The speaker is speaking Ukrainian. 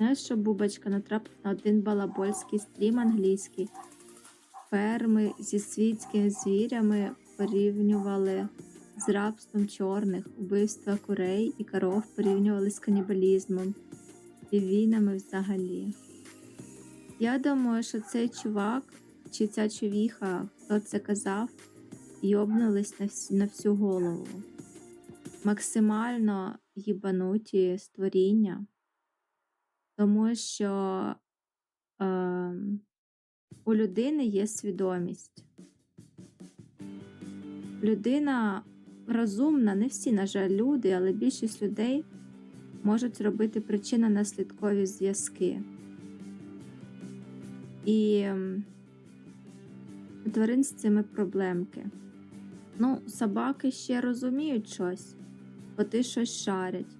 Знаєш, що Бубочка натрапив на один балабольський стрім англійський. Ферми зі світськими звірями порівнювали з рабством чорних, убивства курей і коров порівнювали з канібалізмом і війнами взагалі. Я думаю, що цей чувак чи ця човіха, хто це казав, йобнулись на, вс- на всю голову. Максимально їбануті створіння, тому що е, у людини є свідомість. Людина розумна, не всі, на жаль, люди, але більшість людей можуть робити причинно-наслідкові зв'язки. І ем, у тварин з цими проблемки. Ну, собаки ще розуміють щось, коти щось шарять.